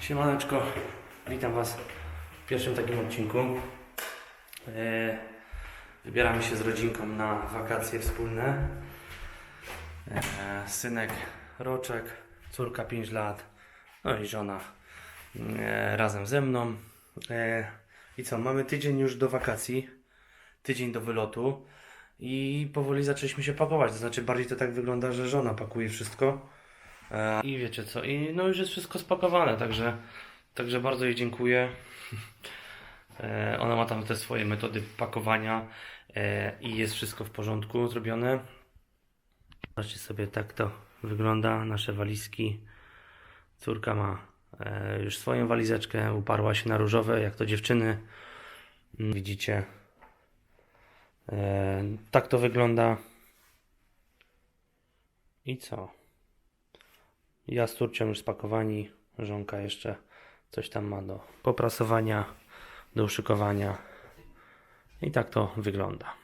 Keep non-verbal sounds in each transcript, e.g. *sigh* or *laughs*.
Siemaneczko, witam Was w pierwszym takim odcinku. E, Wybieramy się z rodzinką na wakacje wspólne. E, Synek Roczek, córka 5 lat, no i żona e, razem ze mną. I co, mamy tydzień już do wakacji, tydzień do wylotu i powoli zaczęliśmy się pakować. To znaczy, bardziej to tak wygląda, że żona pakuje wszystko. E, I wiecie co, i no już jest wszystko spakowane, także, także bardzo jej dziękuję. E, Ona ma tam te swoje metody pakowania e, i jest wszystko w porządku zrobione. Zobaczcie sobie, tak to wygląda, nasze walizki. Córka ma już swoją walizeczkę, uparła się na różowe, jak to dziewczyny. Mm, Widzicie. Tak to wygląda. I co? Ja z Turcią już spakowani, żonka jeszcze coś tam ma do poprasowania, do uszykowania. I tak to wygląda.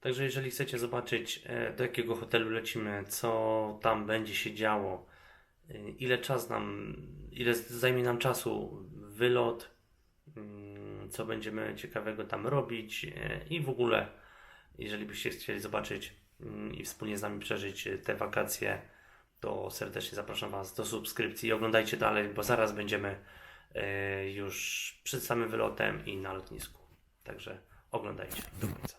Także jeżeli chcecie zobaczyć e, do jakiego hotelu lecimy, co tam będzie się działo, e, ile czas nam, ile zajmie nam czasu wylot, mm, co będziemy ciekawego tam robić e, i w ogóle, jeżeli byście chcieli zobaczyć mm, i wspólnie z nami przeżyć te wakacje, to serdecznie zapraszam Was do subskrypcji. Oglądajcie dalej, bo zaraz będziemy e, już przed samym wylotem i na lotnisku. Także oglądajcie do końca.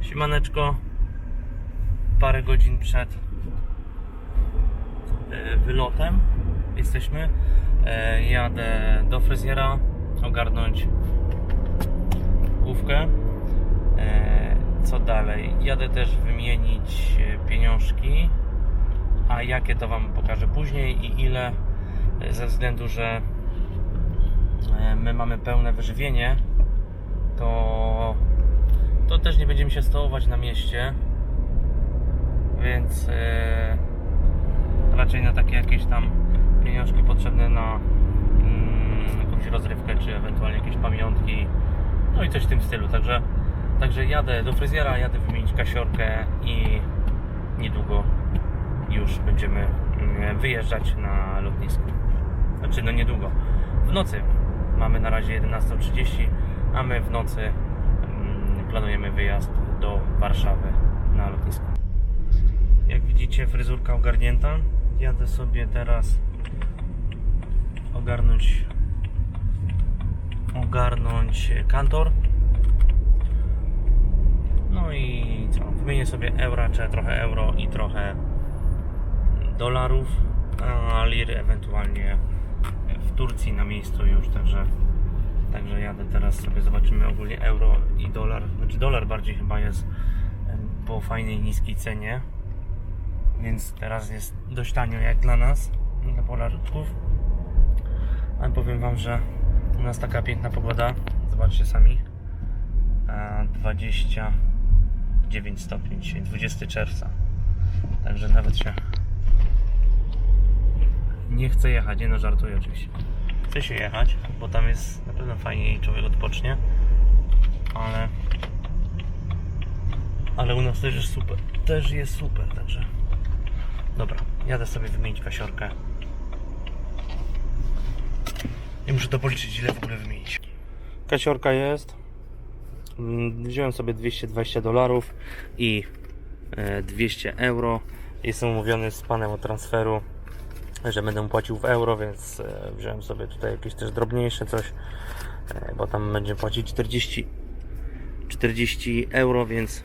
Siemaneczko. Parę godzin przed e, wylotem jesteśmy. E, Jadę do fryzjera ogarnąć główkę. Co dalej? Jadę też wymienić e, pieniążki, a jakie to Wam pokażę później i ile, e, ze względu, że e, my mamy pełne wyżywienie, to, to też nie będziemy się stołować na mieście, więc e, raczej na takie jakieś tam pieniążki potrzebne na mm, jakąś rozrywkę, czy ewentualnie jakieś pamiątki, no i coś w tym stylu. Także, także jadę do fryzjera, jadę wymienić kasiorkę i niedługo już będziemy mm, wyjeżdżać na lotnisko. Znaczy, no niedługo. W nocy. Mamy na razie 11.30, a my w nocy mm, planujemy wyjazd do Warszawy na lotnisko. Jak widzicie, fryzurka ogarnięta. Jadę sobie teraz ogarnąć ogarnąć kantor. No i co? Wymienię sobie euro, czy trochę euro i trochę dolarów, a liry ewentualnie w Turcji na miejscu już, także Także jadę teraz sobie, zobaczymy ogólnie euro i dolar. Znaczy dolar bardziej chyba jest po fajnej niskiej cenie. Więc teraz jest dość tanio jak dla nas, dla Polaków. Ale powiem Wam, że u nas taka piękna pogoda. Zobaczcie sami. E, 20 9 stopni dzisiaj, 20 czerwca. Także nawet się nie chce jechać, nie no żartuję oczywiście. Chce się jechać, bo tam jest na pewno fajnie i człowiek odpocznie, ale ale u nas też jest super, też jest super, także dobra, jadę sobie wymienić pasiorkę. I muszę to policzyć, ile w ogóle wymienić. Kasiorka jest. Mm, Wziąłem sobie 220 dolarów i e, 200 euro. Jestem umówiony z panem od transferu że będę płacił w euro, więc e, wziąłem sobie tutaj jakieś też drobniejsze coś, e, bo tam będzie płacić 40, 40 euro, więc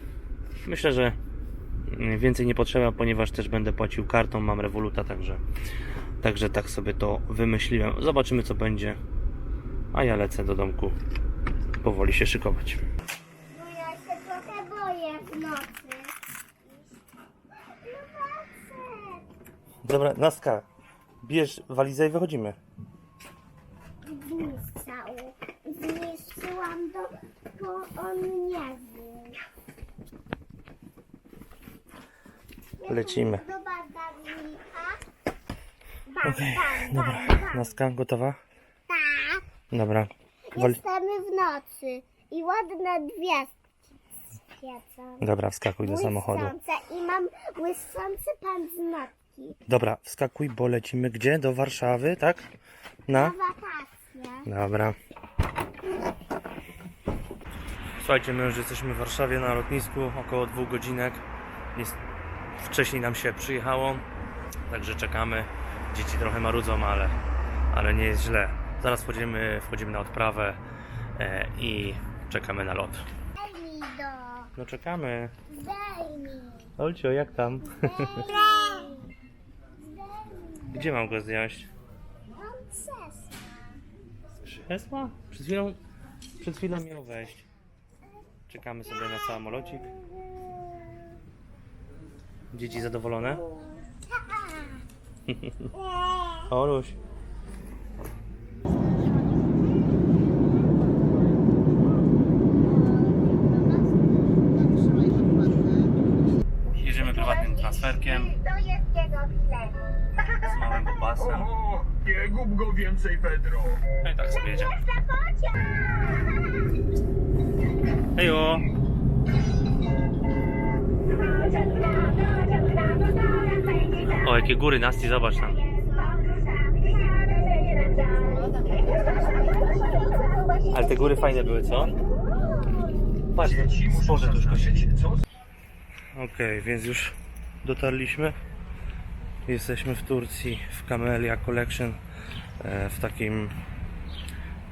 myślę, że więcej nie potrzeba, ponieważ też będę płacił kartą, mam rewoluta, także, także tak sobie to wymyśliłem. Zobaczymy co będzie, a ja lecę do domku powoli się szykować. Bo ja się trochę boję w nocy. No facet. Dobra, Naska, bierz walizę i wychodzimy. Zniszczał. Zniszczyłam to, bo on nie był. Lecimy. Do bagażnika. Okej, Bam, dobra. bam, bam. Naska, gotowa? Tak. Dobra. Wal... Jesteśmy w nocy i ładne dwie świecą. Dobra, wskakuj do samochodu. I mam błyszczący paznokcie. lotki. Dobra, wskakuj, bo lecimy gdzie? Do Warszawy, tak? Na wakacje. Dobra. Słuchajcie, my już jesteśmy w Warszawie na lotnisku, około dwóch godzinek. Jest... Wcześniej nam się przyjechało, także czekamy. Dzieci trochę marudzą, ale, ale nie jest źle. Zaraz wchodzimy, wchodzimy na odprawę e, i czekamy na lot. Do. No czekamy. Zdejmij. Olcio, jak tam? Zdejmij. *laughs* Gdzie mam go zdjąć? Z krzesła? Przed chwilą, przed chwilą miał wejść. Czekamy sobie na samolocik. Dzieci zadowolone? *laughs* Oluś. Jedziemy prywatnym transferkiem. Małym pasem. Oho, nie gub go więcej, Pedro. No i tak sobie jedziemy. Chcę pociąg. Hejo! O, jakie góry, Nasti, zobacz tam. Ale te góry fajne były, co? Patrz, zaznaczyć, co Okej, więc już dotarliśmy. Jesteśmy w Turcji, w Camellia Collection, e, w takim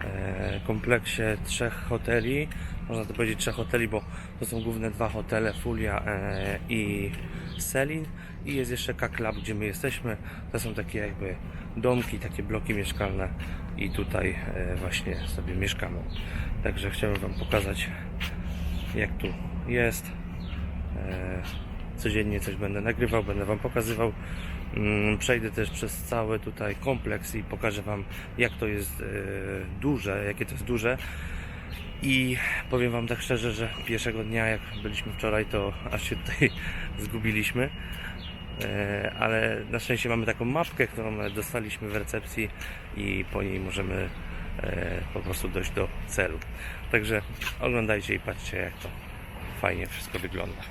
e, kompleksie trzech hoteli. Można to powiedzieć trzech hoteli, bo to są główne dwa hotele, Fulia e, i Selin. I jest jeszcze K-Club, gdzie my jesteśmy. To są takie jakby domki, takie bloki mieszkalne i tutaj właśnie sobie mieszkamy. Także chciałem Wam pokazać jak tu jest. Codziennie coś będę nagrywał, będę Wam pokazywał. Mm, Przejdę też przez cały tutaj kompleks i pokażę Wam, jak to jest e, duże, jakie to jest duże. I powiem Wam tak szczerze, że pierwszego dnia, jak byliśmy wczoraj, to aż się tutaj *laughs* zgubiliśmy. E, Ale na szczęście mamy taką mapkę, którą dostaliśmy w recepcji i po niej możemy e, po prostu dojść do celu. Także oglądajcie i patrzcie, jak to fajnie wszystko wygląda.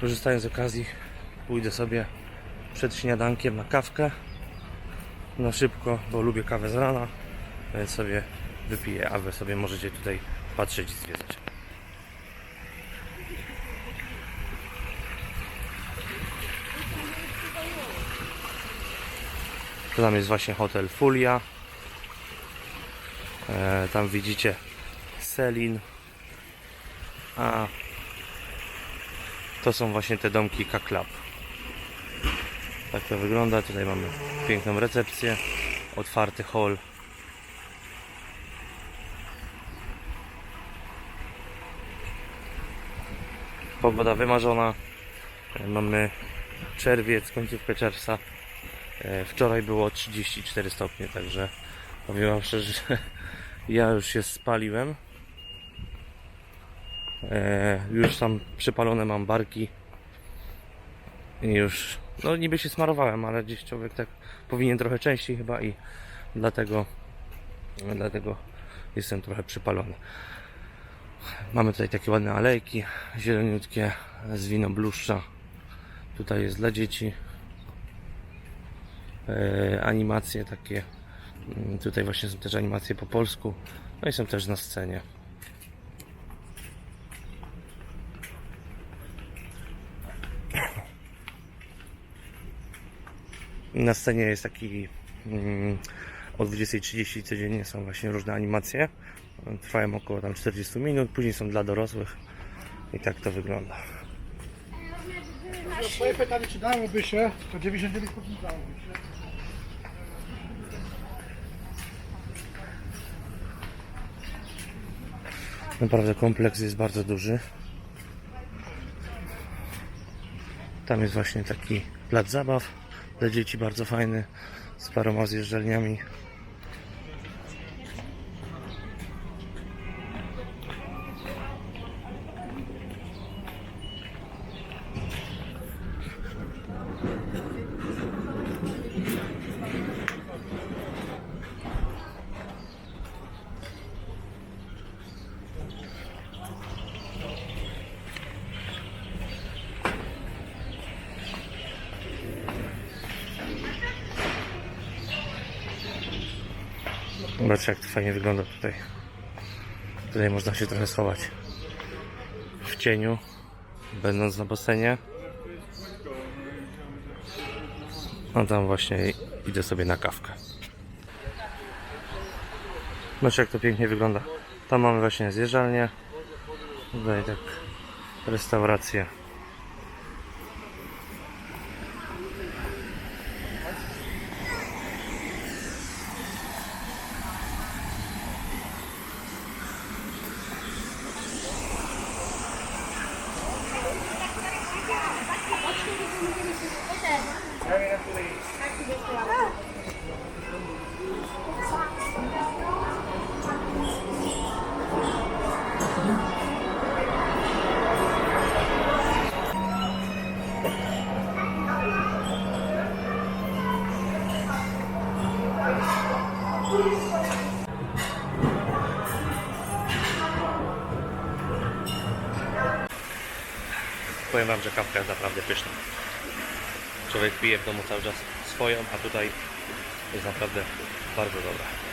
Korzystając z okazji, pójdę sobie przed śniadankiem na kawkę. Na szybko, bo lubię kawę z rana, więc sobie wypiję, a wy sobie możecie tutaj patrzeć i zwiedzać. To tam jest właśnie hotel Fulia. E, tam widzicie Selin. A to są właśnie te domki K-Club. Tak to wygląda. Tutaj mamy piękną recepcję. Otwarty hall. Pogoda wymarzona. E, Mamy czerwiec, końcówkę czerwca. E, Wczoraj było 34 stopnie, także powiem Wam szczerze, że *laughs* ja już się spaliłem. E, już tam przypalone mam barki. Już, no niby się smarowałem, ale gdzieś człowiek tak powinien trochę częściej chyba i dlatego, dlatego jestem trochę przypalony. Mamy tutaj takie ładne alejki, zieloniutkie, z wino bluszcza. Tutaj jest dla dzieci. E, animacje takie. Mm, Tutaj właśnie są też animacje po polsku. No i są też na scenie. Na scenie jest taki mm, o 20.30 codziennie są właśnie różne animacje. Trwają około tam 40 minut, później są dla dorosłych i tak to wygląda. Swoje pytanie, czy dałoby się, to 99% dałoby się. Naprawdę kompleks jest bardzo duży. Tam jest właśnie taki plac zabaw dla dzieci bardzo fajny z paroma zjeżdżalniami. Zobaczcie jak to fajnie wygląda tutaj. Tutaj można się trochę schować w cieniu, będąc na basenie. A tam właśnie idę sobie na kawkę. Zobaczcie jak to pięknie wygląda. Tam mamy właśnie zjeżdżalnię. Tutaj tak restaurację. Powiem wam, że kawka jest naprawdę pyszna. Człowiek pije w domu cały czas swoją, a tutaj jest naprawdę bardzo dobra.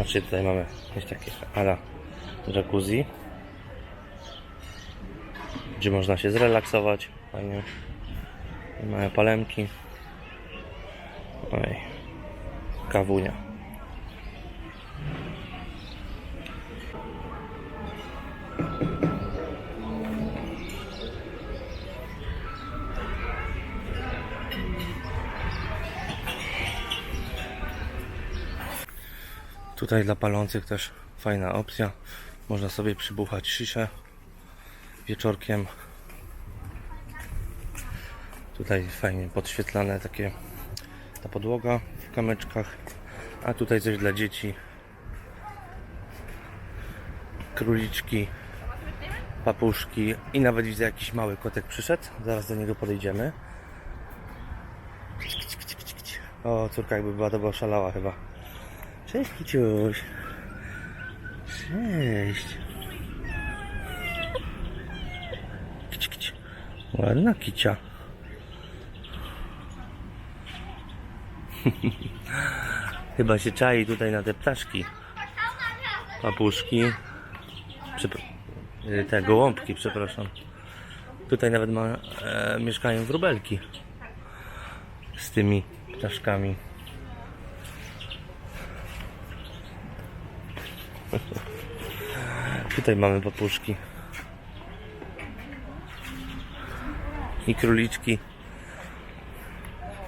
Znaczy tutaj mamy jakieś takie ala jacuzzi gdzie można się zrelaksować fajnie mamy palemki Oj. kawunia Tutaj dla palących też fajna opcja. Można sobie przybuchać sziszę wieczorkiem. Tutaj fajnie podświetlane takie ta podłoga w kamyczkach. A tutaj coś dla dzieci. Króliczki, papuszki i nawet widzę jakiś mały kotek przyszedł. Zaraz do niego podejdziemy. O, córka jakby była, to by oszalała chyba. Cześć Kiciuś. Cześć. Kici, kici. Ładna kicia. *laughs* Chyba się czai tutaj na te ptaszki. Papuszki. Przepr- y, te gołąbki, przepraszam. Tutaj nawet ma, e, mieszkają wróbelki. Z tymi ptaszkami. *laughs* Tutaj mamy papuszki. I króliczki.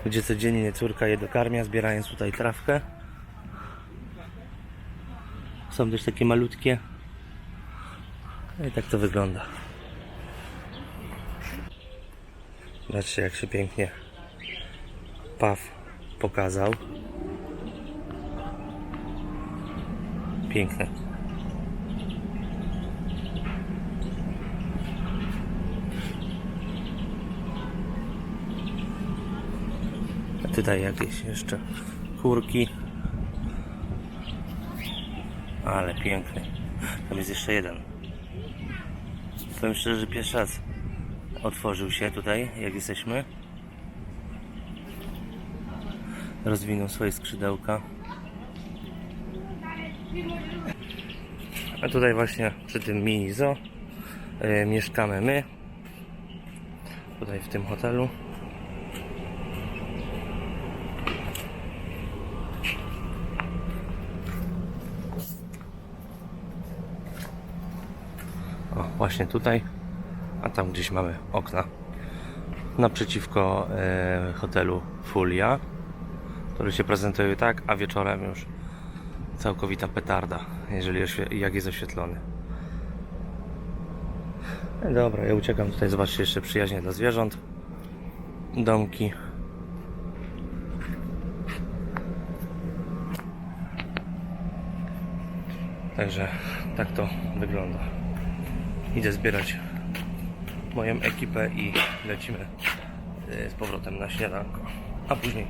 Gdzie codziennie córka je dokarmia, zbierając tutaj trawkę. Są też takie malutkie. No i tak to wygląda. Zobaczcie jak się pięknie Paw pokazał. Piękne. A tutaj jakieś jeszcze kurki. Ale piękny. Tam jest jeszcze jeden. Powiem szczerze, że pierwszy raz otworzył się tutaj, jak jesteśmy. Rozwinął swoje skrzydełka. A tutaj właśnie przy tym mini zoo e, mieszkamy my. Tutaj w tym hotelu. O, właśnie tutaj. A tam gdzieś mamy okna. Naprzeciwko e, hotelu Fulia, który się prezentuje tak, a wieczorem już całkowita petarda, jeżeli jak jest oświetlony. No Dobra, ja uciekam tutaj, zobaczcie jeszcze przyjaźnie dla zwierząt. Domki. Także tak to wygląda. Idę zbierać moją ekipę i lecimy y, z powrotem na śniadanko, a później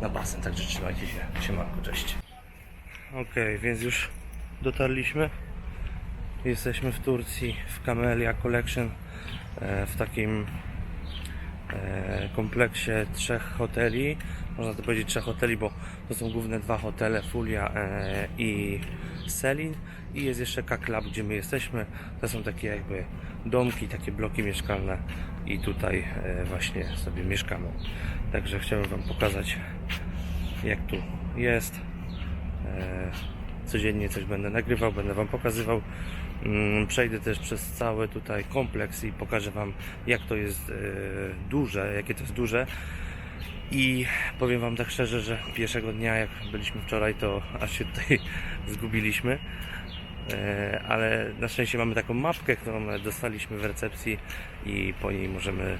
na basen, także trzymajcie się, siemanko, cześć. Okej, więc już dotarliśmy. Jesteśmy w Turcji, w Camellia Collection, e, w takim e, kompleksie trzech hoteli. Można to powiedzieć trzech hoteli, bo to są główne dwa hotele, Fulia e, i Selin. I jest jeszcze K-Club, gdzie my jesteśmy. To są takie jakby domki, takie bloki mieszkalne i tutaj właśnie sobie mieszkamy. Także chciałem Wam pokazać jak tu jest. E, Codziennie coś będę nagrywał, będę Wam pokazywał. Mm, Przejdę też przez cały tutaj kompleks i pokażę Wam, jak to jest e, duże, jakie to jest duże. I powiem Wam tak szczerze, że pierwszego dnia, jak byliśmy wczoraj, to aż się tutaj *laughs* zgubiliśmy. E, Ale na szczęście mamy taką mapkę, którą dostaliśmy w recepcji i po niej możemy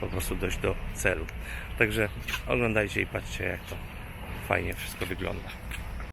po prostu dojść do celu. Także oglądajcie i patrzcie, jak to fajnie wszystko wygląda.